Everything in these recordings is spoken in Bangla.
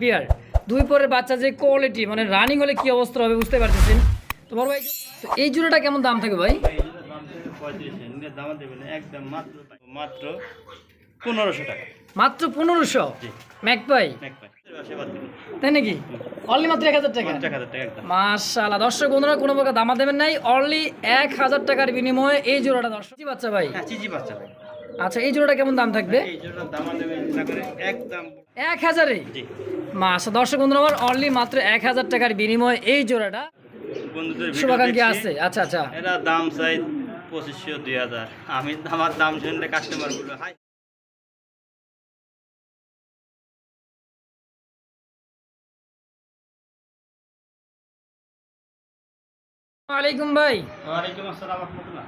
বিয়ার। দুই পরের বাচ্চা যে কোয়ালিটি মানে রানিং হলে কি অবস্থা হবে বুঝতে পারতেছেন? তো বড় ভাই তো এই জুড়োটা কেমন দাম থাকে ভাই? মাত্র পনেরোশো? টাকা মাত্র পনেরোশো ম্যাক তাই নাকি? অনলি মাত্র এক হাজার টাকা। টাকা দর্শক বন্ধুরা কোনো প্রকার দামা দেবেন নাই। অনলি এক হাজার টাকার বিনিময়ে এই জোড়াটা দর্শক জি বাচ্চা ভাই হ্যাঁ চিজি বাচ্চা ভাই। আচ্ছা এই জোড়াটা কেমন দাম থাকবে? এক হাজারে? মাসা দর্শক বন্ধুরা আমার অনলি মাত্র এক হাজার টাকার বিনিময়ে এই জোড়াটা শুভাকাঙ্ক্ষী আছে। আচ্ছা আচ্ছা। এরা দাম চাই পঁচিশশো দুই হাজার। আমি আমার দাম শুনলে কাস্টমার হাই। ওয়ালাইকুম ভাই। ওয়ালাইকুম আসসালাম রহমতুল্লাহ।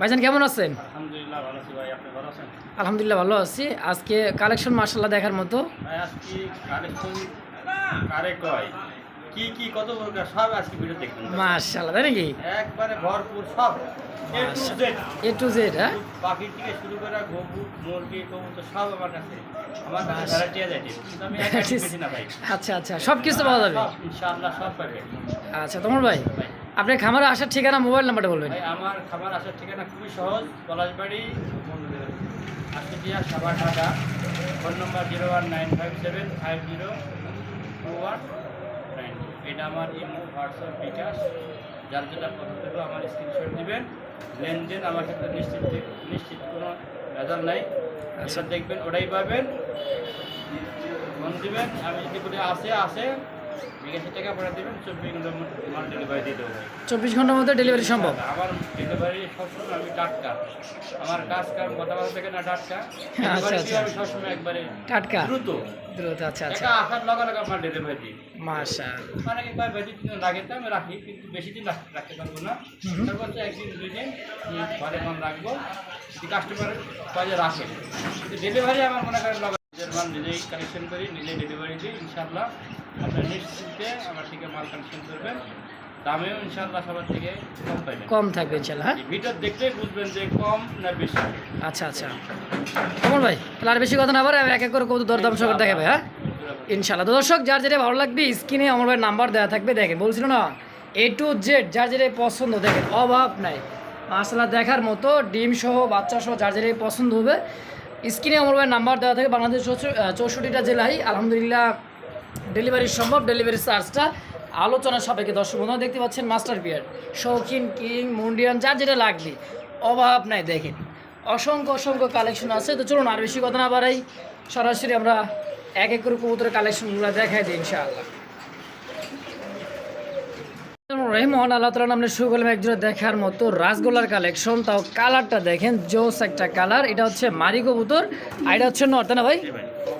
ভাইজান কেমন আছেন? আলহামদুলিল্লাহ ভালো আছি ভাই। আপনি ভালো আছেন? আলহামদুলিল্লাহ ভালো আছি। আজকে কালেকশন মার্শাল্লাহ দেখার মতো। ভাই আজকে কালেকশন কারে কয়? কি কি কত প্রকার সব আজকে ভিডিও দেখবেন। মার্শাল্লাহ তাই নাকি? একবারে ভরপুর সব। A to Z. হ্যাঁ? পাখির থেকে শুরু করে গরু মুরগি কবুতর সব আমার কাছে। আমার কাছে ভ্যারাইটি আছে। কিন্তু আমি এক বেশি না ভাই। আচ্ছা আচ্ছা সব কিছু পাওয়া যাবে। ইনশাআল্লাহ সব পাবে। আচ্ছা তোমার ভাই আপনার খামারে আসার ঠিকানা মোবাইল নাম্বারটা বলবেন। আমার খামার আসার ঠিকানা খুবই সহজ Palashbari Ashutia Savar Dhaka. Phone number zero one nine five seven five zero two one nine এটা আমার ইমো হোয়াটসঅ্যাপ বিকাশ। যার যেটা পছন্দ আমার স্ক্রিনশট দিবেন। লেনদেন আমার ক্ষেত্রে নিশ্চিত নিশ্চিত কোনো ভেজাল নাই। আচ্ছা। দেখবেন ওটাই পাবেন। ফোন দিবেন আমি যদি আসে আসে বিকাশে টাকা পাঠিয়ে দেবেন চব্বিশ ঘণ্টার মধ্যে মাল ডেলিভারি চব্বিশ ঘণ্টার মধ্যে ডেলিভারি সম্ভব? আমার ডেলিভারি সবসময় আমি টাটকা। আমার কাজ কাম কথাবার্তা থেকে না টাটকা। আচ্ছা, আচ্ছা। আমি সবসময় একবারে টাটকা। দ্রুত। দ্রুত আচ্ছা আচ্ছা। আসার লগে লগে আমার ডেলিভারি দিই মাশা মানে কয় বেশি দিন লাগে তো আমি রাখি কিন্তু বেশি দিন রাখতে পারব না। তারপর একদিন দুই দিন ঘরে মাল রাখব। কাস্টমার কাজে রাখে কিন্তু ডেলিভারি আমার মনে করেন লগে নিজের মাল নিজেই কালেকশন করি নিজেই ডেলিভারি দিই ইনশাল্লাহ আপনার নিশ্চিন্তে আমার থেকে মাল কালেকশন করবেন। দামেও ইনশাল্লাহ সবার থেকে কম পাইবেন। কম থাকবে ইনশাল্লাহ হ্যাঁ? ভিডিও দেখলেই বুঝবেন যে কম না বেশি। আচ্ছা আচ্ছা। তোমার ভাই তাহলে আর বেশি কথা না বলে এক এক করে কত দরদাম সহকারে দেখাবে হ্যাঁ? ইনশাল্লাহ দর্শক যার যেটা ভালো লাগবে স্ক্রিনে আমার ভাই নাম্বার দেওয়া থাকবে। দেখেন বলছিল না এ টু জেড যার যেটা পছন্দ দেখেন অভাব নাই। মাসালা দেখার মতো ডিম সহ বাচ্চা সহ যার যেটা পছন্দ হবে স্ক্রিনে আমার ভাই নাম্বার দেওয়া থাকে বাংলাদেশ চৌষট্টিটা জেলায়। আলহামদুলিল্লাহ ডেলিভারি সম্ভব, ডেলিভারি চার্জটা আলোচনা সাপেক্ষে দর্শক বন্ধু দেখতে পাচ্ছেন মাস্টার বিয়ার। শৌখিন, কিং, মুন্ডিয়ান, যার যেটা লাগলি অভাব নাই, দেখেন। অসংখ্য অসংখ্য কালেকশন আছে। তো চলুন আর বেশি কথা না বাড়াই। সরাসরি আমরা এক এক করে কবুতরের কালেকশনগুলো দেখাই দিই, ইনশাআল্লাহ। রহিমন আল্লাহ তালা নামে করলাম একজোড়া দেখার মতো রাসগোল্লার কালেকশন তাও কালারটা দেখেন জোস একটা কালার এটা হচ্ছে মারি কবুতর আর এটা হচ্ছে নর্থ না ভাই?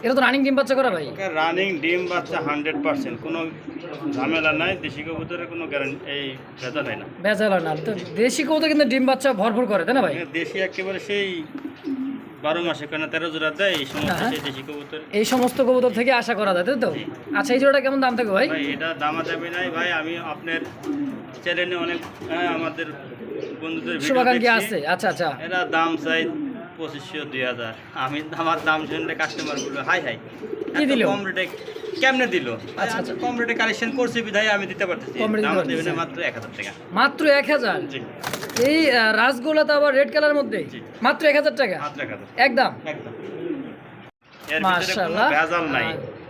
এটা তো রানিং ডিম বাচ্চা করা ভাই? রানিং ডিম বাচ্চা হান্ড্রেড পার্সেন্ট কোনো ঝামেলা নাই দেশি কবুতরের কোনো গ্যারান্টি এই ভেজাল হয় না। বেজাল হয় না তো দেশি কবুতর কিন্তু ডিম বাচ্চা ভরপুর করে তাই না ভাই? দেশি একেবারে সেই বারো মাসে কেন তেরো জোড়া দেয় এই সমস্ত হ্যাঁ। দেশি কবুতর। এই সমস্ত কবুতর থেকে আশা করা যায় তাই তো? আচ্ছা এই জোড়াটা কেমন দাম থাকবে ভাই? এটা দামা দামি নাই। ভাই আমি আপনার চ্যানেলে অনেক হ্যাঁ, আমাদের বন্ধুদের শুভাকাঙ্ক্ষী আছে। আচ্ছা আচ্ছা। এটা দাম চাই পঁচিশশো দুই হাজার। আমি আমার দাম শুনলে কাস্টমার বলবে হাই হাই। কি এত কম রেটে কেমনে দিল? আচ্ছা, আচ্ছা। কম রেটে কালেকশন করছি বিধায় আমি দিতে পারতেছি। দাম দিতে দেবে না পারতেছেন। মাত্র এক হাজার টাকা। মাত্র এক হাজার? জি। এই তো আবার রেড কালার মধ্যে? মাত্র এক হাজার টাকা? মাত্র একদম? একদম। এর ভিতরে কোনো ভেজাল নাই।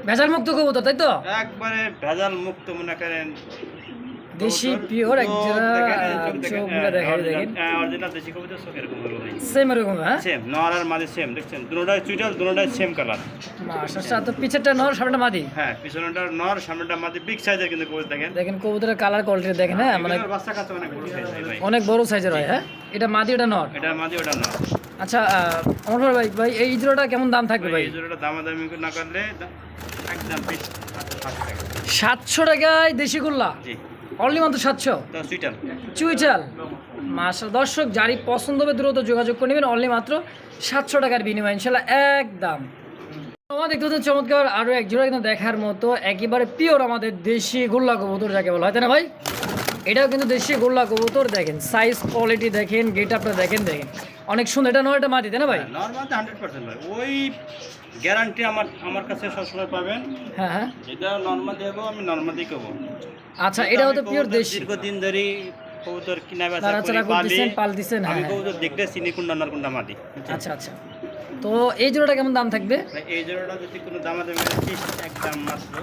ভেজাল মুক্ত কবুতর তাই তো? একবারে ভেজাল মুক্ত মনে করেন দেশি পিওর চোখগুলো হ্যাঁ, দেখেন। হ্যাঁ, দেশি কবুতর চোখ এরকম হবে সেম এরকম হ্যাঁ? সেম নর আর মাঝে সেম দেখছেন? দুটোটাই চুইটাল দুটোটাই সেম কালার মাশাআল্লাহ তো পিছেরটা নর সামনেটা মাদি? হ্যাঁ পিছনটা নর সামনেটা মাঝে বিগ সাইজের কিন্তু কবুতর দেখেন। দেখেন কবুতরের কালার কোয়ালিটি দেখেন হ্যাঁ মানে বাচ্চা কাছে অনেক বড় সাইজ হয় ভাই। অনেক বড় সাইজের হয় হ্যাঁ? এটা মাদি এটা নর? এটা মাঝে ওটা নর। আচ্ছা আহ, ভাই ভাই এই জোড়াটা কেমন দাম থাকবে ভাই এই জোড়াটা দামাদামি না করলে একদম পিস সাতশো টাকা। সাতশো টাকায় দেশি গোল্লা জি। অনলি মাত্র সাতশো। চুইটাল মাসা দর্শক যারই পছন্দ হবে দ্রুত যোগাযোগ করে নেবেন। অনলি মাত্র সাতশো টাকার বিনিময় ইনশাল্লাহ একদম। আমার দেখতে হচ্ছে চমৎকার আরও এক জোড়া কিন্তু দেখার মতো একেবারে পিওর আমাদের দেশি গোল্লা কবুতর যাকে বলা হয় তাই না ভাই? এটাও কিন্তু দেশি গোল্লা কবুতর দেখেন সাইজ কোয়ালিটি দেখেন গেট আপটা দেখেন দেখেন। অনেক সুন্দর এটা নয় এটা মাটি তাই না ভাই? হান্ড্রেড পার্সেন্ট ভাই। ওই গ্যারান্টি আমার আমার কাছে সবসময় পাবেন। হ্যাঁ হ্যাঁ। যেটা নর্মাল দেবো আমি নর্মালি করব আচ্ছা এটা হতো পিওর দেশি। দীর্ঘদিন ধরে কবুতর কিনা বেচা নাড়াচাড়া করি পালি করতেছেন আমি হ্যাঁ। কবুতর দেখলে চিনি কোনটা নর কোনটা আচ্ছা আচ্ছা। তো এই জোড়াটা কেমন দাম থাকবে? এই জোড়াটা যদি কোনো দামা একদম মাত্র।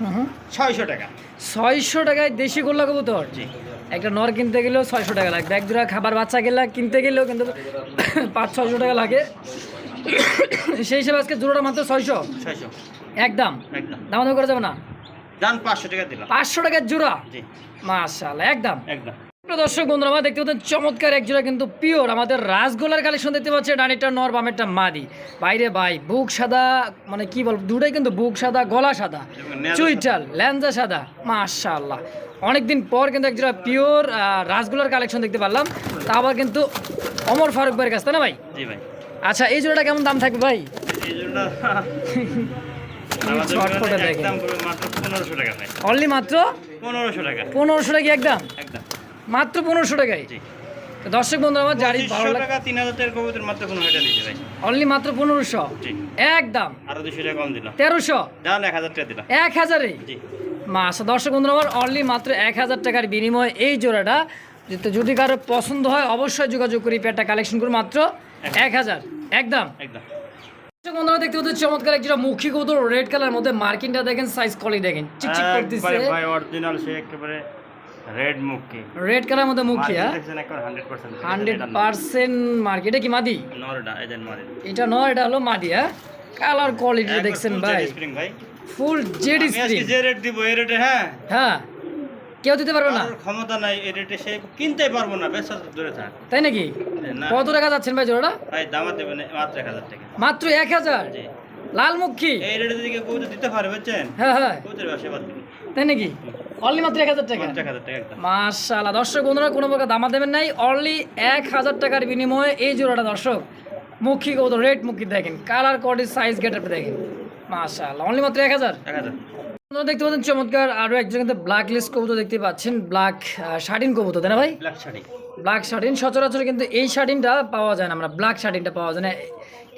হুম ছয়শো টাকা। ছয়শো টাকায় দেশি গোল্লা কবুতর? জি। একটা নর কিনতে গেলেও ছয়শো টাকা লাগবে। এক জোড়া খাবার বাচ্চা গেলে কিনতে গেলেও কিন্তু পাঁচ ছয়শো টাকা লাগে। সেই হিসেবে আজকে জোড়াটা মাত্র ছয়শো? ছয়শো। একদম একদম দাম। দাম করা যাবে না? দাম পাঁচশো টাকা দিলাম। পাঁচশো টাকার জোড়া? জি। মাশাল একদম? একদম। দর্শক বন্ধুরা আমরা দেখতে পাচ্ছেন চমৎকার এক জোড়া কিন্তু পিওর আমাদের রাসগোলার কালেকশন দেখতে পাচ্ছি ডানিটা নর বামেরটা মাদি। বাইরে ভাই বুক সাদা মানে কি বল দুটাই কিন্তু বুক সাদা গলা সাদা চুইটাল ল্যাঞ্জা সাদা মাশাআল্লাহ। অনেকদিন পর কিন্তু এক জোড়া পিওর রাসগোলার কালেকশন দেখতে পারলাম। তা আবার কিন্তু অমর ফারুক ভাইয়ের কাছ না ভাই? জি ভাই। আচ্ছা এই জোড়াটা কেমন দাম থাকবে ভাই? এই আমাদের ছটফটে দেখেন। অনলি মাত্র পনেরোশো টাকা পনেরোশো টাকা। একদম? একদম। মাত্র পনেরোশো টাকায়? জি। তো দর্শক বন্ধু আমার জারি ভালো টাকা তিন হাজার টাকার কবুতর মাত্র ভাই। অনলি মাত্র পনেরোশো? একদম। আরও দুশো টাকা কম দিলাম তেরোশো? এক হাজার টাকা দিলাম এক হাজারে? জি। মাস দর্শক বন্ধু আমার অনলি মাত্র এক হাজার টাকার বিনিময়ে এই জোড়াটা যদি- কারও পছন্দ হয় অবশ্যই যোগাযোগ করি পেয়ারটা কালেকশন করে মাত্র এক হাজার। একদম? একদম। বন্ধুরা দেখতে পাচ্ছেন চমৎকার একটা মুখী কৌতর রেড কালার মধ্যে মার্কিনটা দেখেন সাইজ কলি দেখেন। চিকচিক করতেছে। ভাই অরিজিনাল সে একেবারে রেড মুখী। রেড কালার মধ্যে মুখী হ্যাঁ? দেখছেন একবার হান্ড্রেড পার্সেন্ট হান্ড্রেড পার্সেন্ট মার্কেটে কি মাদি? নরডা এজেন্ট মারে এটা নয় এটা হলো মাদি হ্যাঁ? কালার কোয়ালিটি দেখছেন ভাই। স্প্রিং ফুল জেড আমি আজকে স্প্রিং যে দিব এই রেটে হ্যাঁ? হ্যাঁ। কেউ দিতে পারবে না। ক্ষমতা নাই এই রেটে সে কিনতে পারব না বেশ দূরে থাক। তাই নাকি? কত টাকা যাচ্ছেন ভাই জোড়াটা? ভাই দামা দেবেন মাত্র এক হাজার টাকা। মাত্র এক হাজার? লালমুখী? এই রেটে যদি কেউ দিতে পারে বুঝছেন? হ্যাঁ হ্যাঁ। কবুতর ব্যবসা তাই নাকি? অনলি মাত্র এক হাজার টাকা? মাশাআল্লাহ। দর্শক বন্ধুরা কোনো প্রকার দামা দেবেন নাই। অনলি এক হাজার টাকার বিনিময়ে এই জোড়াটা দর্শক মুখী কত রেড মুখী দেখেন। কালার কোয়ালিটি সাইজ গেট দেখেন। মাশাআল্লাহ। অনলি মাত্র এক হাজার? এক হাজার। আপনারা দেখতে পাচ্ছেন চমৎকার আরও একজন কিন্তু ব্ল্যাক লিস্ট কবুতর দেখতে পাচ্ছেন ব্ল্যাক শার্টিন কবুতর তাই না ভাই? ব্ল্যাক শাড়ি। ব্ল্যাক শার্টিন সচরাচর কিন্তু এই শার্টিনটা পাওয়া যায় না আমরা ব্ল্যাক শার্টিনটা পাওয়া যায় না।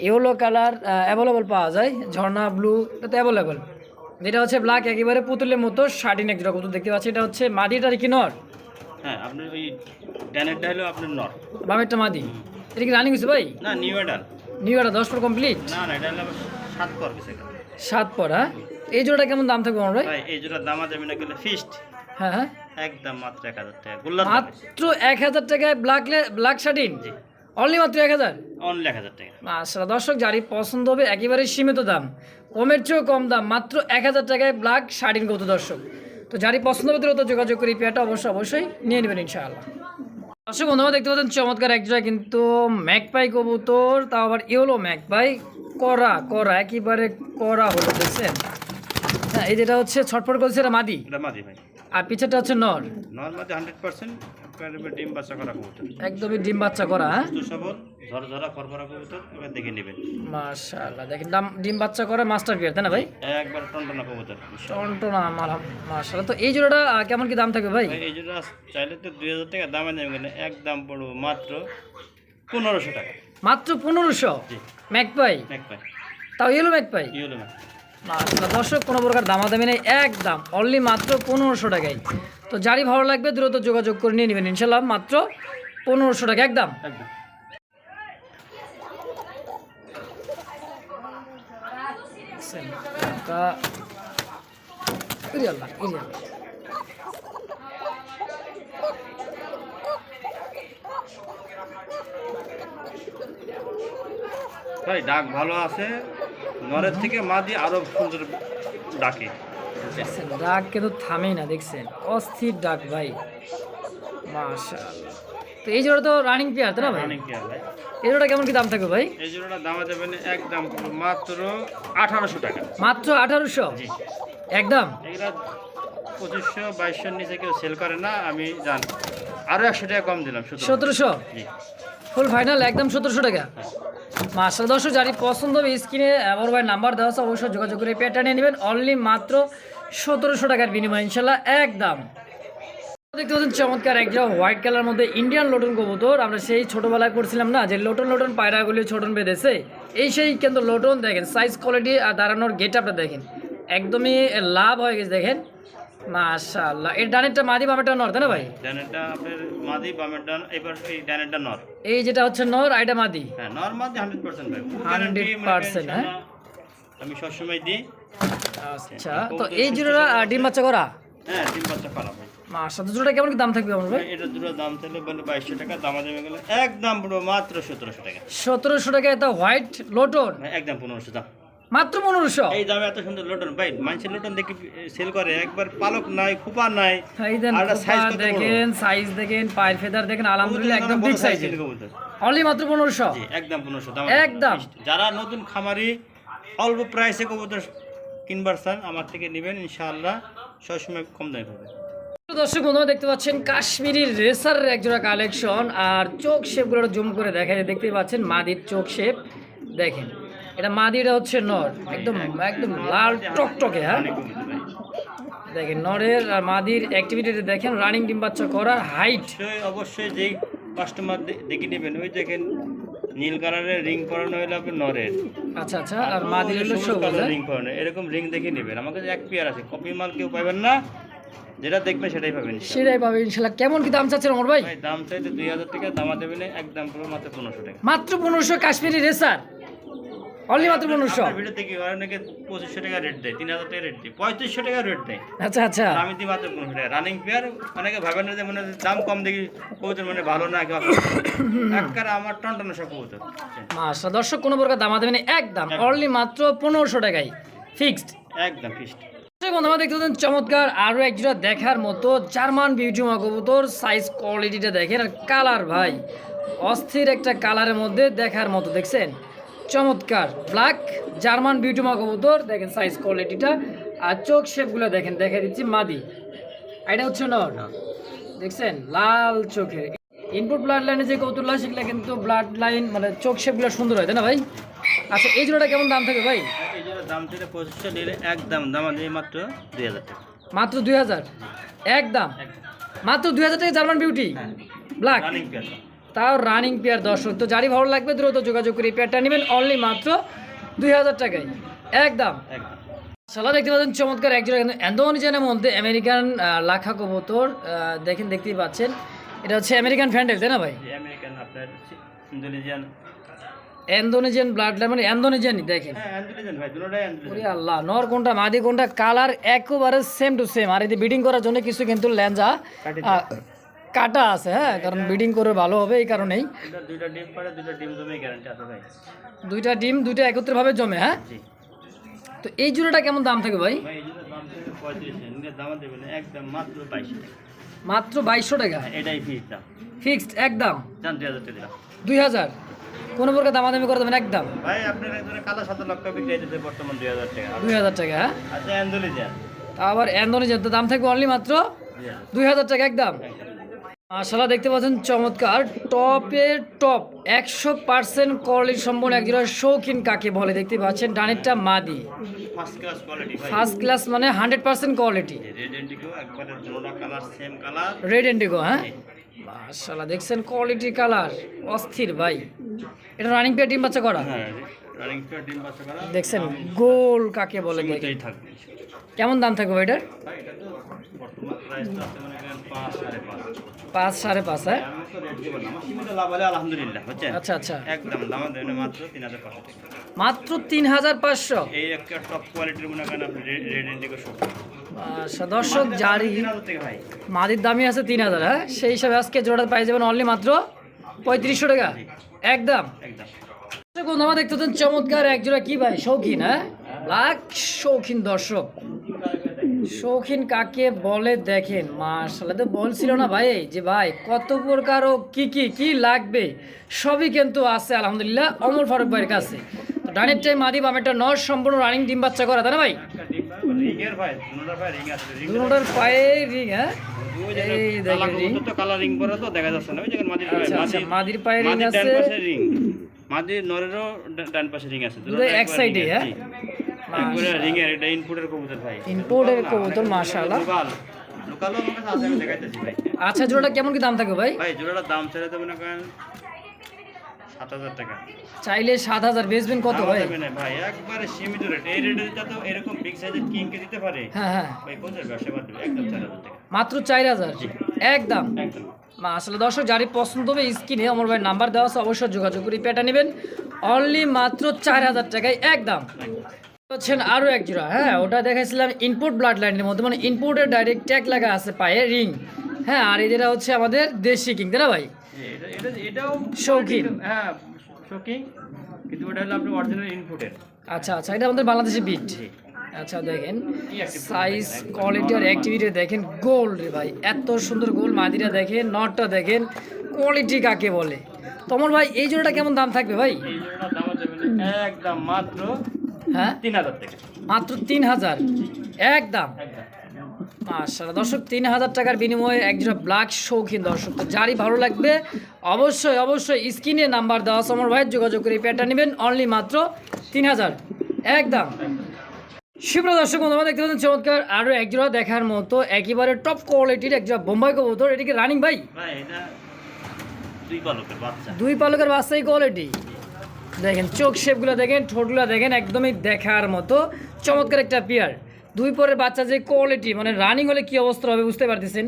ইয়েলো কালার অ্যাভেলেবল পাওয়া যায় ঝর্ণা ব্লু এটা তো অ্যাভেলেবল যেটা হচ্ছে ব্ল্যাক একেবারে পুতুলের মতো শার্টিন এক জোড়া কবুতর দেখতে পাচ্ছি এটা হচ্ছে মাদিটার কি নর? হ্যাঁ আপনার ওই ড্যানেরটা হলো আপনার নর। বামেরটা মাদি। এটা কি রানিং হয়েছে ভাই? না নিউ এডাল নিউ একটা দশ পর কমপ্লিট না না এটা হলো সাত পর সাত পর হ্যাঁ? এই জোড়াটা কেমন দাম থাকবে আমার ভাই? এই জোড়া দামা যাবে না গেলে ফিস্ট হ্যাঁ হ্যাঁ। একদম মাত্র এক হাজার টাকা মাত্র এক হাজার টাকায় ব্ল্যাক ব্ল্যাক শার্টিন জি। অনলি মাত্র এক হাজার? অনলি এক হাজার টাকা। দর্শক যারই পছন্দ হবে একেবারে সীমিত দাম। কমের চেয়েও কম দাম মাত্র এক হাজার টাকায় ব্ল্যাক শার্টিন কত দর্শক। তো যারই পছন্দ হবে দ্রুত যোগাযোগ করি পেয়ারটা অবশ্যই অবশ্যই নিয়ে নেবেন ইনশাআল্লাহ। দর্শক বন্ধুরা দেখতে পাচ্ছেন চমৎকার এক জোড়া কিন্তু ম্যাকপাই কবুতর তাও আবার ইয়েলো ম্যাকপাই করা করা একেবারে করা হলো দেখছেন? হ্যাঁ এই যেটা হচ্ছে ছটফট করছে এটা মাদি? এটা মাঝি ভাই। আর পিছেরটা হচ্ছে নর? নর্মালি হান্ড্রেড পার্সেন্ট আপনার ডিম বাচ্চা করা কবুতর। একদমই ডিম বাচ্চা করা হ্যাঁ? সুস্থ সবল ঝরা ঝরা ফরফরা কবুতর এবার দেখে নেবেন। মাশাআল্লাহ দেখেন দাম ডিম বাচ্চা করা মাস্টার পিয়ার তাই না ভাই? একবার টনটনা কবুতর। টন্টনা মাশাআল্লাহ। তো এই জোড়াটা কেমন কি দাম থাকবে ভাই? এই জন্য চাইলে তো দুই হাজার টাকা দামে নেবেন কিন্তু একদম পড়ব মাত্র পনেরোশো টাকা। মাত্র পনেরোশো? জি। ম্যাকপাই এক পাই তাও ইয়েলো ম্যাকপাই হলো না দর্শক, কোনো প্রকার দামাদামি নেই, একদম অনলি মাত্র পনেরোশো টাকায়। তো যারই ভালো লাগবে, দ্রুত যোগাযোগ করে নিয়ে নেবেন ইনশাল্লাহ মাত্র পনেরোশো টাকা, একদম। ডাক ভালো আছে? নরের থেকে মা দিয়ে আরও সুন্দর ডাকে। দেখছেন ডাক কিন্তু থামেই না দেখছেন। অস্থির ডাক ভাই। মাশাআল্লাহ। তো এই জোড়া তো রানিং পেয়ার তাই না ভাই? রানিং কেয়ার ভাই। এই জোড়া কেমন কি দাম থাকবে ভাই? এই জোড়াটা দামা যাবেন একদম মাত্র আঠারোশো টাকা। মাত্র আঠারোশো? জি। একদম? এগুলা পঁচিশশো বাইশশোর নিচে কেউ সেল করে না আমি জানি। আরও একশো টাকা কম দিলাম শুধু সতেরোশো? জি। ফুল ফাইনাল একদম সতেরোশো টাকা। মাসাল দর্শক, যারই পছন্দ হবে, স্ক্রিনে বড় ভাই নাম্বার দেওয়া আছে, অবশ্যই যোগাযোগ করে নিয়ে নেবেন। অনলি মাত্র সতেরোশো টাকার বিনিময়, ইনশাল্লাহ একদম। দেখতে পাচ্ছেন, চমৎকার একটা হোয়াইট কালার মধ্যে ইন্ডিয়ান লোটন কবুতর। আমরা সেই ছোটোবেলায় করছিলাম না, যে লোটন লোটন পায়রাগুলি ছোটন বেঁধেছে। এই সেই কিন্তু লোটন দেখেন সাইজ কোয়ালিটি আর দাঁড়ানোর গেট আপটা দেখেন। একদমই লাভ হয়ে গেছে, দেখেন। মাশাআল্লাহ। এর ডানেরটা মাদি বামেরটা নর তাই না ভাই? ডানেরটা আপনার মাদি বামের ডান এবার এই ডানেরটা নর। এই যেটা হচ্ছে নর আর মাদি। হ্যাঁ নর মাদি হান্ড্রেড পার্সেন্ট ভাই। 100% guarantee, করেন হ্যাঁ? আমি সবসময় দিই। আচ্ছা তো এই জোড়া ডিম বাচ্চা করা? হ্যাঁ তিন বাচ্চা করা ভাই। মাশাআল্লাহ জোড়াটা কেমন কি দাম থাকবে আমার ভাই? ভাই, এটা দুটো দাম বলে বাইশশো টাকা দামা দেবে গেলে একদম পুরো মাত্র সতেরোশো টাকা। সতেরোশো টাকা এটা হোয়াইট লোটন। একদম পনেরোশো দাম মাত্র পনেরোশো এই দামে এত সুন্দর লোটন ভাই মানুষের লোটন দেখি সেল করে একবার পালক নাই খুপা নাই? দেখেন সাইজ দেখেন পায়ের ফেদার দেখেন আলহামদুলিল্লাহ একদম বিগ কবুতর। অনলি মাত্র পনেরোশো একদম পনেরোশো দাম একদম। যারা নতুন খামারি অল্প প্রাইসে কবুতর কিনবার চান আমার থেকে নেবেন ইনশাআল্লাহ সবসময় কম দামে পাবে দর্শক বন্ধুরা দেখতে পাচ্ছেন কাশ্মীরি রেসারের একজোড়া কালেকশন আর চোখ শেপগুলো জুম করে দেখা দেখতে পাচ্ছেন মাদির চোখ শেপ দেখেন এটা মাদিটা হচ্ছে নর। একদম একদম লাল টকটকে হ্যাঁ? দেখেন নরের আর মাদির অ্যাক্টিভিটিতে দেখেন রানিং ডিম বাচ্চা করার হাইট অবশ্যই যেই কাস্টমার দেখে নেবেন ওই দেখেন নীল কালারের রিং পরানো হলো আপনার নরের। আচ্ছা আচ্ছা আর মাদির হলো সবুজ সবুজ হ্যাঁ? রিং পরানো এরকম রিং দেখে নেবেন। আমার কাছে এক পেয়ার আছে কপি মাল কেউ পাবেন না যেটা দেখবেন সেটাই পাবেন সেটাই পাবেন ইনশাল্লাহ কেমন কি দাম চাচ্ছেন আমার ভাই? ভাই দাম চাইতে দুই হাজার টাকা দামা দেবেন একদম পুরো মাত্র পনেরোশো টাকা। মাত্র পনেরোশো কাশ্মীরি রেসার। অনলি মাত্র পনেরোশো। আপনার ভিডিও থেকে অনেকে পঁচিশশো টাকা রেট দেয় তিন হাজার টাকা রেট দেয় পঁয়ত্রিশশো টাকা রেট দেয়। আচ্ছা আচ্ছা। আমি দিই মাত্র পনেরোশো টাকা রানিং পেয়ার অনেকে ভাবেন না যে মানে দাম কম দেখি কবুতর মানে ভালো না একবার আমার টন টন সব কবুতর। মাসা দর্শক কোনো প্রকার দামা একদম অনলি মাত্র পনেরোশো টাকায় ফিক্সড একদম ফিস্ট বন্ধুরা দেখতে পাচ্ছেন চমৎকার আরও একজোড়া দেখার মতো জার্মান বিউটিমা কবুতর সাইজ কোয়ালিটিটা দেখেন আর কালার ভাই অস্থির একটা কালারের মধ্যে দেখার মতো দেখছেন? চমৎকার। ব্ল্যাক জার্মান বিউটিমা কবুতর দেখেন সাইজ কোয়ালিটিটা আর চোখ শেপগুলো দেখেন দেখে দিচ্ছি মাদি। এটা হচ্ছে নর। দেখছেন? লাল চোখের। ইনপুট ব্লাড লাইনে যে কবুতরগুলো সেগুলো কিন্তু ব্লাড লাইন মানে চোখ শেপগুলো সুন্দর হয় তাই না ভাই? আচ্ছা এই জোড়াটা কেমন দাম থাকবে ভাই? এই জন্য দাম পঁচিশশো নিলে একদম দাম মাত্র দুই হাজার টাকা। মাত্র দুই হাজার? একদম? মাত্র দুই হাজার টাকা জার্মান বিউটি হ্যাঁ। ব্ল্যাক তাও রানিং পেয়ার দর্শক। তো যারই ভালো লাগবে দ্রুত যোগাযোগ করে এই পেয়ারটা নেবেন। অনলি মাত্র দুই হাজার টাকায়। একদম। সালা দেখতে পাচ্ছেন চমৎকার একজন অ্যান্ডোনিজেনের মধ্যে আমেরিকান লাখা কবুতর দেখেন দেখতেই পাচ্ছেন। এটা হচ্ছে আমেরিকান ফ্যান্ডেল তাই না ভাই? আমেরিকান আপনার ইন্দোনেশিয়ান অ্যান্ডোনেজিয়ান ব্লাড লাইন মানে অ্যান্ডোনেজিয়ানই দেখেন। হ্যাঁ ওরে আল্লাহ নর কোনটা মাদি কোনটা কালার একেবারে সেম টু সেম আর এতে বিডিং করার জন্য কিছু কিন্তু ল্যাঞ্জা কাটি আছে হ্যাঁ? কারণ বিডিং করে ভালো হবে এই কারণেই। দুইটা ডিম পারে দুইটা ডিম জমে গ্যারান্টি আছে ভাই। দুইটা ডিম দুইটা একত্রিতভাবে জমে হ্যাঁ? তো এই জোড়াটা কেমন দাম থাকে ভাই? মাত্র বাইশশো টাকা। মাত্র বাইশশো টাকা? হ্যাঁ, এটাই ফিস দাম। ফিক্সড একদম? দুই হাজার কোনো প্রকার দামাদামি করে দেবেন একদম? ভাই আপনার একজনের কালো সাদা লক্ষ বিক্রি বর্তমান দুই হাজার টাকা। দুই হাজার টাকা হ্যাঁ? আচ্ছা তা আবার দাম থাকবে অনলি মাত্র দুই হাজার। টাকা একদম। মাশাল্লাহ দেখতে পাচ্ছেন চমৎকার। টপের টপ একশো পার্সেন্ট কোয়ালিটি সম্পন্ন একজন শৌখিন কাকে বলে দেখতে পাচ্ছেন ডানেরটা মাদি। ফার্স্ট ক্লাস ফার্স্ট ক্লাস মানে hundred percent quality. Red indigo হ্যাঁ? মাশাল্লাহ দেখছেন কোয়ালিটি কালার অস্থির ভাই। এটা রানিং পেয়ার ডিম বাচ্চা করা? হ্যাঁ ডিম বাচ্চা করা। দেখছেন গোল কাকে বলে কেমন দাম থাকবে এটার? পাঁচ সাড়ে পাঁচ। হ্যাঁ? আচ্ছা আচ্ছা। একদম মাত্র তিন হাজার পাঁচশো মাত্র তিন হাজার পাঁচশো? এই একটা টপ কোয়ালিটির মনে করেন আপনি রেড ইন্ডিগো আচ্ছা দর্শক জারি মাদির দামই আছে তিন হাজার হ্যাঁ? সেই হিসাবে আজকে জোড়াটা পাই যাবেন অনলি মাত্র পঁয়ত্রিশশো টাকা। একদম। একদম। দর্শক আমার দেখতে পাচ্ছেন চমৎকার একজোড়া কি ভাই? শৌখিন হ্যাঁ? লাখ শৌখিন দর্শক। শৌখিন কাকে বলে দেখেন? মার্শাল্লাহ তো বলছিল না ভাই যে ভাই কত প্রকার ও কি কি কি লাগবে? সবই কিন্তু আছে আলহামদুলিল্লাহ অমর ফারুক ভাইয়ের কাছে। তো ডানের টাইম মাদি বামেরটা নর সম্পূর্ণ রানিং ডিম বাচ্চা করা তাই না ভাই? দুটোটার পায়ে রিং হ্যাঁ? এই দেখেন রিং আচ্ছা আচ্ছা মাদির পায়ে রিং আছে। মাদির নরেরও ডান পাশে রিং আছে। এক সাইডে হ্যাঁ? রিং এর এটা ইনপুটের কবুতর ভাই। ইম্পোর্টের কবুতর মাশাআল্লাহ। লোকালও আমার কাছে আছে আমি দেখাইতেছি ভাই। আচ্ছা জোড়াটা কেমন কি দাম থাকবে ভাই? ভাই জোড়াটার দাম ছেড়ে তো মনে করেন টাকা। চাইলে সাত হাজার বেচবেন কত ভাই? ভাই একবারে সীমিত রেট এই রেটে তো এরকম বিগ সাইজের কিংকে দিতে পারে হ্যাঁ হ্যাঁ। ভাই কোথায় ব্যবসা বাদ একদম চার হাজার টাকা। মাত্র চার হাজার? একদম। একদম। আসলে দর্শক যারই পছন্দ হবে স্ক্রিনে আমার ভাই নাম্বার দেওয়া আছে অবশ্যই যোগাযোগ করে পেটা নেবেন। অনলি মাত্র চার হাজার টাকায় একদম। হচ্ছেন আরও এক জোড়া হ্যাঁ ওটা দেখাইছিলাম ইনপুট ব্লাড লাইনের মধ্যে মানে ইনপুটের ডাইরেক্ট ট্যাগ লাগা আছে পায়ে রিং হ্যাঁ আর এই যেটা হচ্ছে আমাদের দেশি কিং তাই না ভাই? এটাও শৌখিন। হ্যাঁ শৌখিন কিন্তু ওটা হলো আপনার অরিজিনাল ইনপুটের আচ্ছা আচ্ছা এটা আমাদের বাংলাদেশি বিট আচ্ছা দেখেন সাইজ কোয়ালিটি আর অ্যাক্টিভিটি দেখেন গোল রে ভাই এত সুন্দর গোল মাদিরা দেখেন নটটা দেখেন কোয়ালিটি কাকে বলে? তোমার ভাই এই জোড়াটা কেমন দাম থাকবে ভাই? একদম মাত্র হ্যাঁ? তিন হাজার টাকা। মাত্র তিন হাজার একদম। মাশাআল্লাহ। দর্শক তিন হাজার টাকার বিনিময়ে একজোড়া ব্ল্যাক শৌখিন দর্শক। তো যারই ভালো লাগবে অবশ্যই অবশ্যই স্ক্রিনে নাম্বার দেওয়া আমার ভাইয়ের যোগাযোগ করে পেটা নেবেন। অনলি মাত্র তিন হাজার একদম। শিবরা দর্শক বন্ধু দেখতে পাচ্ছেন চমৎকার আরও একজোড়া দেখার মতো একেবারে টপ কোয়ালিটির একজোড়া বোম্বাই কবুতর। এটিকে রানিং ভাই? ভাই এটা দুই পালকের বাচ্চা। দুই পালকের বাচ্চাই কোয়ালিটি দেখেন চোখ শেপগুলো দেখেন ঠোঁটগুলো দেখেন একদমই দেখার মতো। চমৎকার একটা পেয়ার দুই পরের বাচ্চা যে কোয়ালিটি মানে রানিং হলে কি অবস্থা হবে বুঝতে পারতেছেন?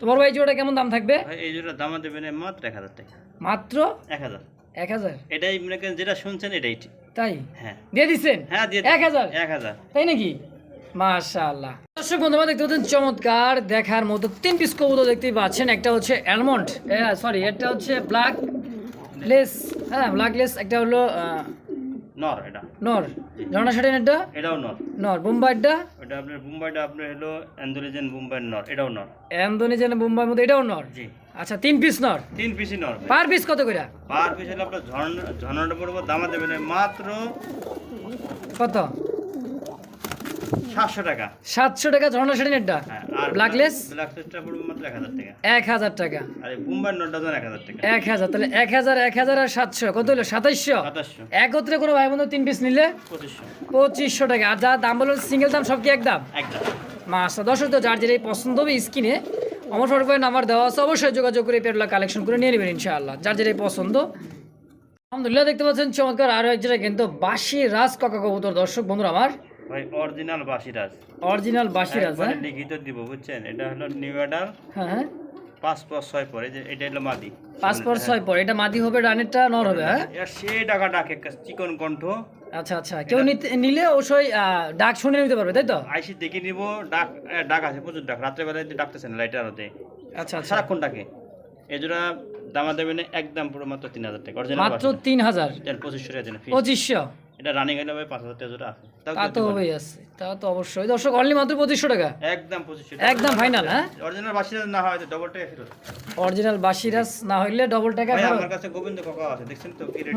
তোমার ভাই জোড়া কেমন দাম থাকবে? এই জোড়ার দাম দেবেন মাত্র এক হাজার টাকা। মাত্র? এক হাজার। এক হাজার? এটাই মনে করেন যেটা শুনছেন এটাই তাই? হ্যাঁ। দিয়ে দিচ্ছেন? হ্যাঁ দিয়ে এক হাজার? এক হাজার। তাই নাকি? মাশাআল্লাহ। দর্শক বন্ধু দেখতে পাচ্ছেন চমৎকার দেখার মতো তিন পিস কবুতর দেখতেই পাচ্ছেন। একটা হচ্ছে অ্যালমন্ড সরি একটা হচ্ছে ব্ল্যাক লেস হ্যাঁ ব্ল্যাক লেস একটা হলো নর এটা। নর। ঝর্ণা শাটিন একটা? এটাও নর। নর। বোম্বাইটা ওটা আপনার মুম্বাইটা আপনার হলো অ্যান্ডোলিজেন মুম্বাইয়ের নর এটাও নর। এমদনিজেন বোম্বাইয়ের মধ্যে এটাও নর? জি। আচ্ছা তিন পিস নর? তিন পিসি নর পার পিস কত করে পার পিস হলে আপনার ঝর্ণা ঝর্ণাটা পড়ব দামা দেবেন মাত্র কত? সাতশো টাকা। সাতশো টাকা ঝর্ণা শাটিনেরটা হ্যাঁ আর ব্ল্যাকলেস ব্ল্যাক লেসটা মাত্র এক হাজার টাকা। এক হাজার টাকা। আর এই মুম্বাইয়ের নরটা ধরেন টাকা। এক হাজার তাহলে এক হাজার এক হাজার আর সাতশো। কত হলো? সাতাইশশো? সাতাশশো একত্রে কোনো ভাই বন্ধু তিন পিস নিলে? পঁচিশশো। পঁচিশশো টাকা। আর যা দাম সিঙ্গেল দাম সব কি একদম একদম। মাসটা দর্শক তো যার যেটাই পছন্দ হবে স্ক্রিনে আমার ভাই নাম্বার দেওয়া আছে অবশ্যই যোগাযোগ করে পেটলা কালেকশন করে নিয়ে নেবেন ইনশাআল্লাহ। যার যেটাই পছন্দ। আলহামদুলিল্লাহ দেখতে পাচ্ছেন চমৎকার আরও এক জায়গায় কিন্তু বাসি রাজ কাকা কবুতর। দর্শক বন্ধুরা আমার ভাই অরিজিনাল বাসিরাজ অরিজিনাল বাসি রাজ একবারে হ্যাঁ লিখিত দিব বুঝছেন? এটা হলো নিউ অর্ডার হ্যাঁ হ্যাঁ। পাঁচ ছয় পরে যে এটা হলো মাদি। পাঁচ পর ছয় পর এটা মাদি হবে রানেরটা নর হবে হ্যাঁ? সে টাকা ডাকে চিকন কণ্ঠ। আচ্ছা আচ্ছা। কেউ নিলে অবশ্যই ডাক শুনে নিতে পারবে তাই তো? আইসি দেখে নিব ডাক ডাক আছে প্রচুর ডাক। রাত্রেবেলায় ডাকতেছে না লাইটার হতে আচ্ছা আচ্ছা। সারাক্ষণ ডাকে। এজোড়া দামা দেবে না একদম পুরো মাত্র তিন হাজার টাকা। মাত্র তিন হাজার। পঁচিশশো পঁচিশশো। এটা রানিং হলে ভাই পাঁচ হাজার টাকা আছে তা তো হবেই আছে তা তো অবশ্যই। দর্শক অনলি মাত্র পঁচিশশো টাকা। একদম পঁচিশশো একদম ফাইনাল হ্যাঁ? অরিজিনাল বাসিরা না হয় ডবল টাকা ফেরত। অরিজিনাল বাসিরাস না হইলে ডবল টাকা আমার কাছে গোবিন্দ কাকা আছে দেখছেন তো কি রেট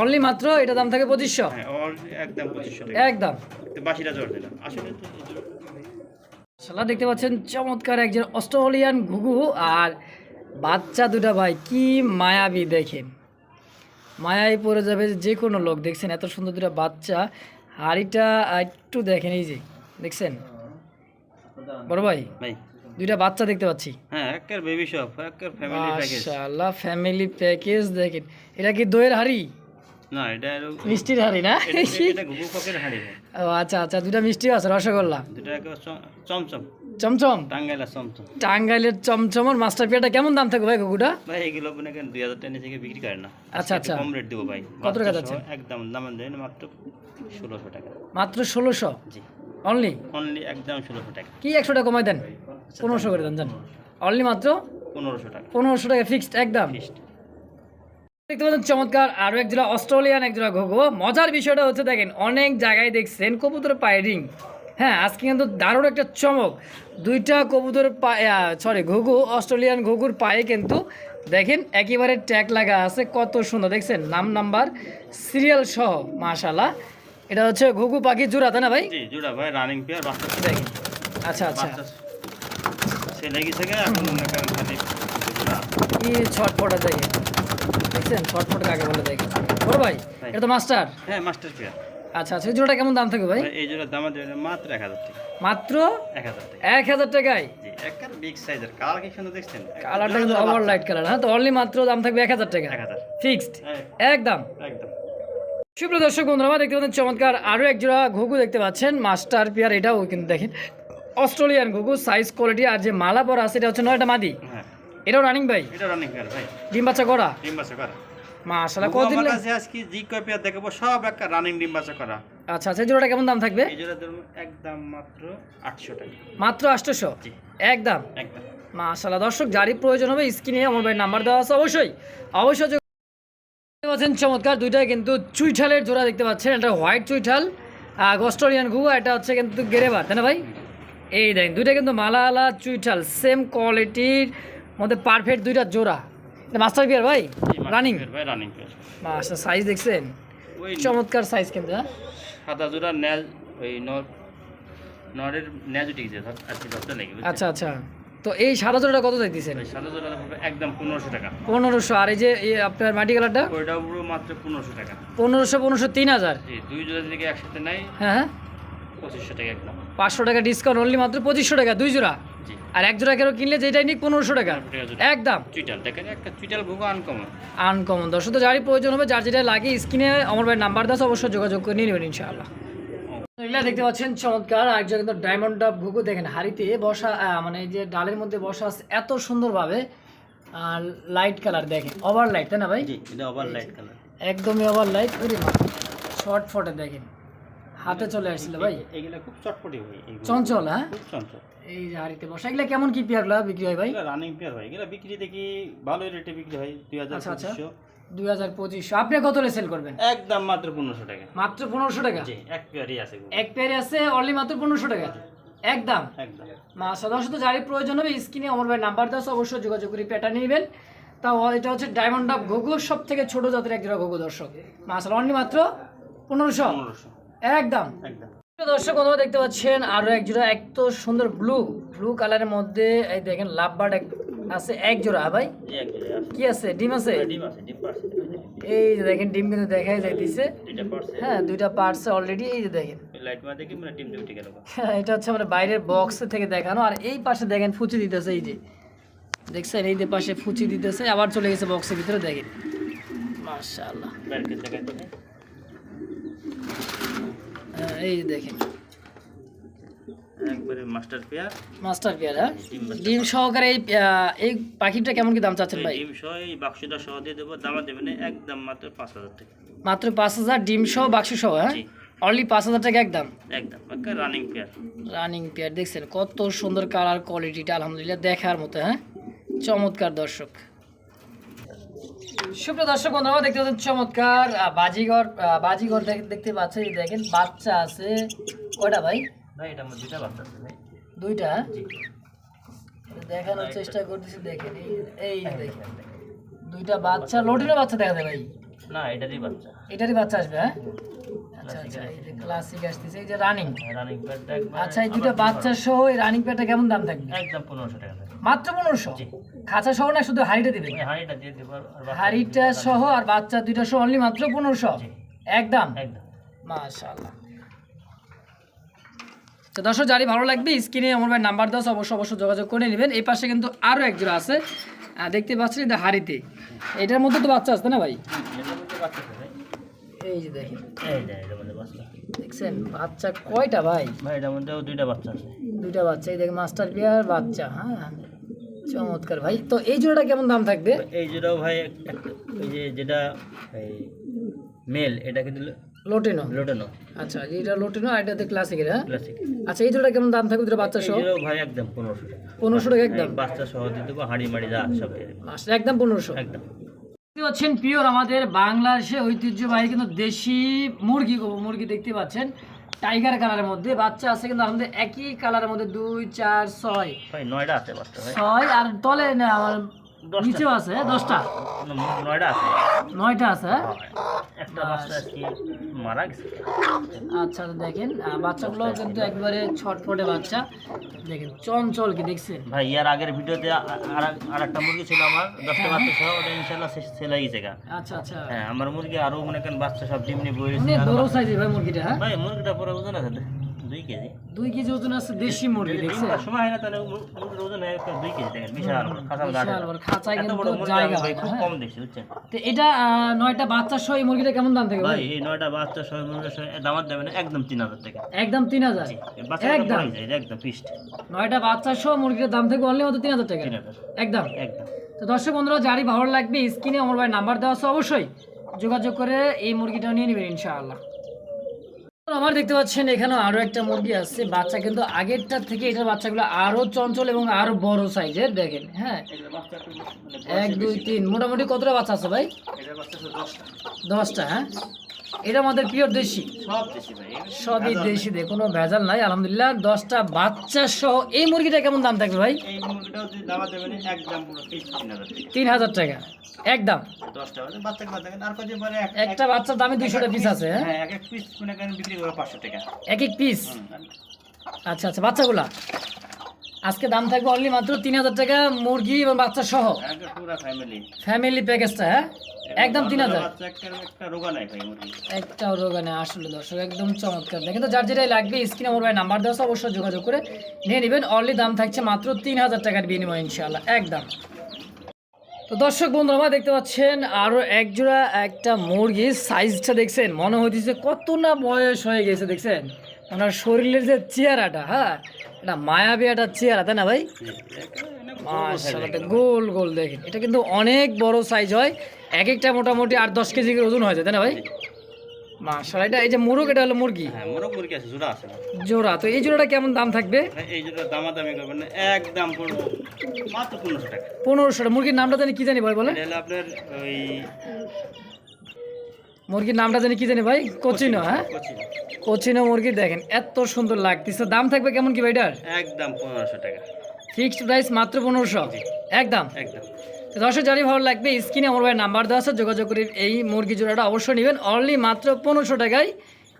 অনলি মাত্র এটা দাম থাকে পঁচিশশো। হ্যাঁ একদম পঁচিশশো একদম। তো বাসিরা জোর দিলাম আসলে শালা দেখতে পাচ্ছেন চমৎকার একজন অস্ট্রেলিয়ান ঘুঘু। আর বাচ্চা দুটা ভাই কি মায়াবী দেখেন। মায়ায় পড়ে যাবে যে কোনো লোক দেখছেন এত সুন্দর দুটা বাচ্চা হাড়িটা একটু দেখেন এই যে দেখছেন? বড় ভাই ভাই। দুইটা বাচ্চা দেখতে পাচ্ছি। হ্যাঁ একের বেবি শপ একের ফ্যামিলি প্যাকেজ মাশাআল্লাহ ফ্যামিলি প্যাকেজ দেখেন। এটা কি দইয়ের হাড়ি? না এটা মিষ্টির হাড়ি না? এটা- ও আচ্ছা আচ্ছা দুটা মিষ্টিও আছে রসগোল্লা। দুটো চমচম। চমচম। টাঙ্গাইলা চমচম। টাঙ্গাইলের চমচমর মাস্টার পিয়াটা কেমন দাম ভাই ঘুঘুটা ভাই এগুলো মনে করেন দুই হাজার টাকা কেউ বিক্রি করে না। আচ্ছা, আচ্ছা। কম রেট দেবো ভাই। কত টাকা যাচ্ছে? একদম দাম দেন মাত্র ষোলোশো টাকা। মাত্র ষোলোশো? জি। অনলি অনলি একদম ষোলোশো টাকা। কি একশো টাকা কমাই দেন? পনেরোশো করে দেন জান অনলি মাত্র? পনেরোশো টাকা। পনেরোশো টাকা ফিক্সড একদম। দেখতে পাচ্ছেন চমৎকার আরও এক জোড়া অস্ট্রেলিয়ান এক জোড়া ঘুঘু। মজার বিষয়টা হচ্ছে দেখেন অনেক জায়গায় দেখছেন কবুতর পায়ে রিং হ্যাঁ আজকে কিন্তু দারুণ একটা চমক। দুইটা কবুতর পায়ে সরি ঘুঘু অস্ট্রেলিয়ান ঘুঘুর পায়ে কিন্তু দেখেন একেবারে ট্যাগ লাগা আছে কত সুন্দর। দেখছেন নাম নাম্বার সিরিয়াল সহ মাশাল্লাহ এটা হচ্ছে ঘুঘু পাখি জোড়া তাই না ভাই? জোড়া ভাই রানিং পেয়ার দেখেন আচ্ছা আচ্ছা। ছেলে। গেছে কি ছটফটা দেখেন। দেখছেন ছটফট কাকে বলে দেখেন। বড় ভাই। এটা তো মাস্টার হ্যাঁ মাস্টার পেয়ার আচ্ছা আচ্ছা এই জোড়াটা কেমন দাম থাকবে ভাই? ভাই, এই জোড়ার দাম মাত্র এক হাজার টাকা। মাত্র এক হাজার টাকা। এক হাজার টাকায়? বিগ সাইজের কালার কি সুন্দর দেখছেন? কালারটা কিন্তু ওভার লাইট কালার হ্যাঁ তো অনলি মাত্র দাম থাকবে এক হাজার টাকা। এক হাজার। ফিক্সড হ্যাঁ, একদম। একদম। সুপ্রিয় দর্শক বন্ধুরা দেখতে পাচ্ছেন চমৎকার আরও এক জোড়া ঘুঘু দেখতে পাচ্ছেন মাস্টার পিয়ার এটাও কিন্তু দেখেন। অস্ট্রেলিয়ান ঘুঘু সাইজ কোয়ালিটি আর যে মালা পরা আছে এটা হচ্ছে নয়টা মাদি। হ্যাঁ। এটাও রানিং ভাই? এটা রানিং ভাই। ডিম বাচ্চা করা? ডিম বাচ্চা করা। মাশাআল্লাহ কতদিন কাছে আজকে জি কপিয়া দেখাবো সব একটা রানিং ডিম বাচ্চা করা। আচ্ছা আচ্ছা এই জোড়াটা কেমন দাম থাকবে? এই জোড়া একদম মাত্র আটশো টাকা। মাত্র আটশোশো? জি। একদম? একদম। মাশাআল্লাহ দর্শক যারই প্রয়োজন হবে স্ক্রিনে আমার ভাই নাম্বার দেওয়া আছে অবশ্যই। অবশ্যই পাচ্ছেন চমৎকার দুইটাই কিন্তু চুইঠালের জোড়া দেখতে পাচ্ছেন। এটা হোয়াইট চুইঠাল গস্টোরিয়ান ঘুঘু এটা হচ্ছে কিন্তু গেরেবার তাই না ভাই? এই দেখেন দুইটা কিন্তু মালা আলা চুইঠাল সেম কোয়ালিটির মধ্যে পারফেক্ট দুইটা জোড়া। মাস্টার বিয়ার ভাই? রানিং ভাই রানিং মাস্টার সাইজ দেখছেন? চমৎকার সাইজ কিন্তু হ্যাঁ? সাদা জোড়া ন্যাজ ওই নর নরের ন্যাজ উঠে গেছে লাগে আচ্ছা আচ্ছা। তো এই সাদা জোড়াটা কত চাইতেছেন? সাদা জোড়া একদম পনেরোশো টাকা। পনেরোশো। আর এই যে আপনার মাটি কালারটা? ওইটা পুরো মাত্র পনেরোশো টাকা। পনেরোশো পনেরোশো তিন হাজার। দুই জোড়া দিকে একসাথে নাই হ্যাঁ হ্যাঁ। পঁচিশশো টাকা একদম। পাঁচশো টাকা ডিসকাউন্ট অনলি মাত্র পঁচিশশো টাকা দুই জোড়া? আর এক জোড়া কেন কিনলে যেটাই নিক পনেরোশো টাকা। একদম। চুইটাল দেখেন একটা চুইটাল ভোগো আনকমন আনকমন দর্শক তো যারই প্রয়োজন হবে যার যেটা লাগে স্ক্রিনে আমার ভাই নাম্বার দাস অবশ্যই যোগাযোগ করে নিয়ে নেবেন ইনশাআল্লাহ। এগুলা দেখতে পাচ্ছেন চমৎকার। আরেকজন কিন্তু ডায়মন্ড ডাব ঘুঘু দেখেন হাড়িতে বসা মানে এই যে ডালের মধ্যে বসা আছে এত সুন্দরভাবে। আর লাইট কালার দেখেন ওভার লাইট তাই না ভাই? জি এটা ওভার লাইট কালার একদমই ওভার লাইট শর্ট ফটে দেখেন। হাতে চলে আসছিল ভাই। এগুলা খুব চটপটি চঞ্চল হ্যাঁ? চঞ্চল। এই যে হাড়িতে বসা এগুলা কেমন কি পেয়ারগুলা বিক্রি হয় ভাই? রানিং পেয়ার হয় এগুলা বিক্রি দেখি ভালোই রেটে বিক্রি হয় দুই হাজার আচ্ছা, আচ্ছা। পঁচিশশো। দুই হাজার পঁচিশশো। আপনি কত সেল করবেন? একদম মাত্র পনেরোশো টাকা। মাত্র পনেরোশো টাকা? জি এক পেয়ারই আছে এক পেয়ারে আছে অনলি মাত্র পনেরোশো টাকা? একদম? একদম। মা সাধারণত যারই প্রয়োজন হবে স্ক্রিনে আমার ভাই নাম্বার অবশ্যই যোগাযোগ করে পেটা নিবেন। তাও এটা হচ্ছে ডায়মন্ড অফ ঘুঘু সব থেকে ছোট জাতের এক জোড়া ঘুঘু দর্শক। মাসাল অনলি মাত্র পনেরোশো? পনেরোশো। একদম? একদম। দর্শক বন্ধুরা দেখতে পাচ্ছেন আরও এক জোড়া এত সুন্দর ব্লু ব্লু কালারের মধ্যে এই দেখেন লাভ বার্ড আছে এক জোড়া হ্যাঁ ভাই এক। কি আছে? ডিম আছে? পারছে এই যে দেখেন ডিম কিন্তু দেখাই যাইতেছে। হ্যাঁ দুইটা পার্টস অলরেডি এই যে দেখেন। হ্যাঁ, এটা হচ্ছে মানে বাইরের বক্স থেকে দেখানো। আর এই পাশে দেখেন ফুচি দিতেছে এই যে। দেখছেন এই যে পাশে ফুচি দিতেছে আবার চলে গেছে বক্সের ভিতরে দেখেন। মাশাআল্লাহ ব্যারকে জায়গায় তো হ্যাঁ, এই দেখেন। একবারে মাস্টার পেয়ার। মাস্টার পেয়ার হ্যাঁ? ডিম সহকারে এই আহ, এই পাখিটা কেমন কি দাম চাচ্ছেন ভাই? ডিম সহ এই বাক্সটা সহ দিয়ে দেবো। দামা দেবেন একদম মাত্র পাঁচ হাজার টাকা। মাত্র পাঁচ হাজার ডিম সহ বাক্স সহ হ্যাঁ। অনলি পাঁচ হাজার টাকা একদম? একদম রানিং পেয়ার রানিং পেয়ার দেখছেন? কত সুন্দর কালার কোয়ালিটিটা আলহামদুলিল্লাহ দেখার মতো হ্যাঁ? চমৎকার দর্শক। সুপ্রিয় দর্শক বন্ধুরা দেখতে পাচ্ছেন চমৎকার বাজিঘর বাজিঘর দেখতে পাচ্ছেন দেখেন বাচ্চা আছে। কয়টা ভাই? ভাই এটা দুইটা বাচ্চা আছে ভাই। দুইটা? হ্যাঁ? দেখানোর চেষ্টা করতেছি দেখেন এই- এই দেখেন। দুইটা বাচ্চা লোটিনো বাচ্চা দেখা যায় ভাই? না এটারই বাচ্চা। এটারই বাচ্চা আসবে হ্যাঁ? আচ্ছা আচ্ছা এই যে ক্লাসিক আসতেছে এই যে রানিং আচ্ছা এই দুটো বাচ্চা সহ এই রানিং পেয়ারটা কেমন দাম থাকবে? একদম পনেরোশো টাকা মাত্র পনেরোশো। খাঁচা সহ না শুধু হাড়িটা দিবেন? ওই হাঁড়িটা দিয়ে দেবো হাড়িটা সহ আর বাচ্চা দুইটা সহ অনলি মাত্র পনেরোশো। একদম? একদম। তো দর্শক যারই ভালো লাগবে স্ক্রিনে আমার ভাই নাম্বার দাও অবশ্যই অবশ্যই যোগাযোগ করে নেবেন। এই পাশে কিন্তু আরও এক জোড়া আছে দেখতে পাচ্ছেন এটা হাড়িতে। এটার মধ্যে তো বাচ্চা আসছে না ভাই? এই যে দেখেন। মধ্যে দেখছেন? বাচ্চা কয়টা ভাই? ভাই এটার মধ্যেও দুইটা বাচ্চা আছে। দুইটা বাচ্চা এই দেখেন মাস্টার প্লেয়ার বাচ্চা হ্যাঁ। চমৎকার ভাই। তো এই জোড়াটা কেমন দাম থাকবে? এই যেটাও ভাই ওই যে যেটা এই মেল এটা কিন্তু লোটেনো লোটানো আচ্ছা এটা লোটেনো আর এটাতে ক্লাসিকের হ্যাঁ? ক্লাসিক আচ্ছা এই জোড়া কেমন দাম থাকবে? দুটো বাচ্চা সহ? যেটাও ভাই একদম পনেরোশো টাকা। পনেরোশো টাকা একদম? বাচ্চা সহ দিয়ে দেবো হাঁড়ি মাড়ি যা সব আচ্ছা, একদম পনেরোশো। একদম। দেখতে পাচ্ছেন পিওর আমাদের বাংলাদেশে ঐতিহ্যবাহী কিন্তু দেশি মুরগি মুরগি দেখতে পাচ্ছেন। টাইগার কালারের মধ্যে বাচ্চা আছে কিন্তু আমাদের একই কালারের মধ্যে দুই চার ছয়। ভাই নয়টা আছে বাচ্চা ভাই। ছয় আর তলে না আমার নিচেও আছে হ্যাঁ দশটা। নয়টা আছে? নয়টা আছে হ্যাঁ। একটা বাচ্চা আজকে মারা গেছে। আচ্ছা দেখেন বাচ্চাগুলো কিন্তু একবারে ছটফটে বাচ্চা। দেখেন চঞ্চল কি দেখছেন? ভাই ইয়ার আগের ভিডিওতে আর একটা মুরগি ছিল আমার দশটা বাচ্চা সহ ওটা ইনশাল্লাহ সেল হয়ে গেছে। আচ্ছা আচ্ছা। হ্যাঁ আমার মুরগি আরও মনে করেন বাচ্চা সব ডিমনি বই বড় সাইজের ভাই মুরগিটা হ্যাঁ? ভাই মুরগিটা পরে ওজন আছে কেজি। ওজন আছে দেশি মুরগি দেখছেন? সময় হয় না তাহলে মুরগির ওজন হয় কেজি দেখেন বিশাল খাসা বিশাল বড়, এত কিন্তু জায়গা ভাই খুব হ্যাঁ? কম দেখছি বুঝছেন? তো এটা নয়টা বাচ্চা সহ এই মুরগিটা কেমন দাম থেকে ভাই এই নয়টা বাচ্চা সহ মুরগির সহ দামাত দেবে না একদম তিন হাজার টাকা। একদম তিন হাজার? এই বাচ্চা একদম? একদম ফিস্ট নয়টা বাচ্চা সহ মুরগির দাম থেকে অনলি মাত্র তিন হাজার টাকা? তিন হাজার। একদম? একদম। তো দর্শক বন্ধুরা যারই ভালো লাগবে স্ক্রিনে আমার ভাই নাম্বার দেওয়া আছে অবশ্যই যোগাযোগ করে এই মুরগিটা নিয়ে নেবেন ইনশাআল্লাহ। আমার দেখতে পাচ্ছেন এখানে আরও একটা মুরগি আছে বাচ্চা কিন্তু আগেরটার থেকে এটার বাচ্চাগুলো আরও চঞ্চল এবং আরও বড় সাইজের দেখেন হ্যাঁ। এক দুই তিন মোটামুটি কতটা বাচ্চা আছে ভাই? দশটা হ্যাঁ? এটা আমাদের পিওর দেশি। সবই দেশি দিয়ে কোনো ভেজাল নাই আলহামদুলিল্লাহ। দশটা বাচ্চা সহ এই মুরগিটা কেমন দাম থাকবে ভাই? এই মুরগিটাও যদি দামাত দেবে না একদম পুরো ফিস্ট তিন হাজার টাকা। একদম দশটা একটা বাচ্চার দামে দুইশোটা পিস আছে হ্যাঁ? হ্যাঁ এক এক পিস মনে। আচ্ছা আচ্ছা বাচ্চাগুলা? আজকে দাম থাকবে অনলি মাত্র তিন হাজার টাকা মুরগি এবং বাচ্চা সহ। ফ্যামিলি প্যাকেজটা হ্যাঁ? একদম তিন হাজার। একটাও রোগা নেই আসলে দর্শক একদম চমৎকার। দেখেন তো যার যেটাই লাগবে স্ক্রিনে আমার ভাই নাম্বার দেওয়া অবশ্যই যোগাযোগ করে নিয়ে নেবেন। অনলি দাম থাকছে মাত্র তিন হাজার টাকার বিনিময় ইনশাল্লাহ একদম। তো দর্শক বন্ধু আমার দেখতে পাচ্ছেন আরও একজোড়া একটা মুরগির সাইজটা দেখছেন মনে হইতেছে কত না বয়স হয়ে গেছে দেখছেন? ওনার শরীরের যে চেহারাটা হ্যাঁ? এটা মায়াবী একটা চেহারা তাই না ভাই? মাশাআল্লাহ গোল গোল দেখেন। এটা কিন্তু অনেক বড় সাইজ হয় এক একটা মোটামুটি আট দশ কেজি ওজন হয়েছে তাই না ভাই? মাশাআল্লাহ এটা এই যে মুরগ এটা হলো মুরগি? হ্যাঁ মোরগ মুরগি আছে জোড়া আছে। জোড়া তো এই জোড়াটা কেমন দাম থাকবে? এই জোড়া দামাদামি করবেন না একদম পড়ব মাত্র পনেরোশো টাকা। পনেরোশো মুরগির নামটা জানি কি জানি ভাই বলে এটা আপনার ওই মুরগির নামটা জানি কি জানি ভাই? কোচিনো হ্যাঁ? কচি কোচিনো মুরগি দেখেন এত সুন্দর লাগতেছে। দাম থাকবে কেমন কি ভাইটার একদম পনেরোশো টাকা। ফিক্সড প্রাইস মাত্র পনেরোশো? একদম? একদম। দর্শক জানি ভালো লাগবে স্ক্রিনে আমার ভাই নাম্বার দেওয়া আছে যোগাযোগ করে এই মুরগি জোড়াটা অবশ্যই নেবেন। অনলি মাত্র পনেরোশো টাকায়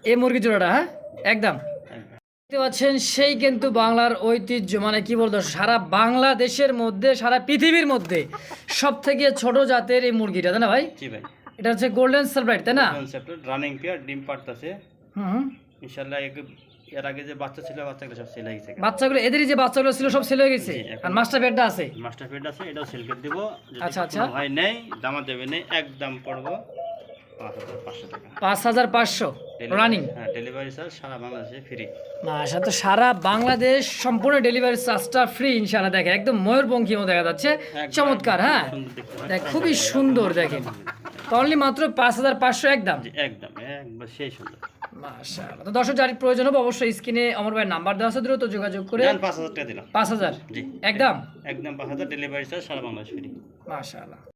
এই মুরগি জোড়াটা হ্যাঁ? একদম। একদম দেখতে পাচ্ছেন সেই কিন্তু বাংলার ঐতিহ্য। মানে কি বলতো সারা বাংলাদেশের মধ্যে সারা পৃথিবীর মধ্যে সব থেকে ছোট জাতের এই মুরগিটা তাই না ভাই? ভাই। এটা হচ্ছে গোল্ডেন সালফাইড তাই না? রানিং পেয়ার ডিম পাড়তেছে। হুম। ইনশাআল্লাহ এক- এর আগে যে বাচ্চা ছিল বাচ্চাগুলো সব সেল হয়ে গেছে বাচ্চাগুলো এদেরই যে বাচ্চাগুলো ছিল সব সেল হয়ে গেছে? আর মাস্টার বেডটা আছে? মাস্টার পেড আছে এটাও সেল করে দেব। যদি আচ্ছা, আচ্ছা। হয় নেই দামা দেবে নেই একদম পড়ব। পাঁচ হাজার পাঁচশো হাজার রানিং হ্যাঁ ডেলিভারি চার্জ সারা বাংলাদেশে ফ্রি মাসা তো সারা বাংলাদেশ সম্পূর্ণ ডেলিভারি চার্জটা ফ্রি ইনশাআল্লাহ। দেখে একদম ময়ূরপঙ্খী মতো দেখা যাচ্ছে। চমৎকার হ্যাঁ? দেখ খুবই সুন্দর দেখেন। অনলি মাত্র পাঁচ হাজার পাঁচশো একদম? জি, একদম একবার সেই সুন্দর। মাশাআল্লাহ তো দর্শক যার প্রয়োজন হবে অবশ্যই স্ক্রিনে অমর ভাই নাম্বার দেওয়া আছে দ্রুত যোগাযোগ করে পাঁচ হাজার টাকা দিলাম। পাঁচ হাজার? একদম? একদম পাঁচ হাজার ডেলিভারি চার্জ সারা বাংলাদেশ ফ্রি মাশাআল্লাহ।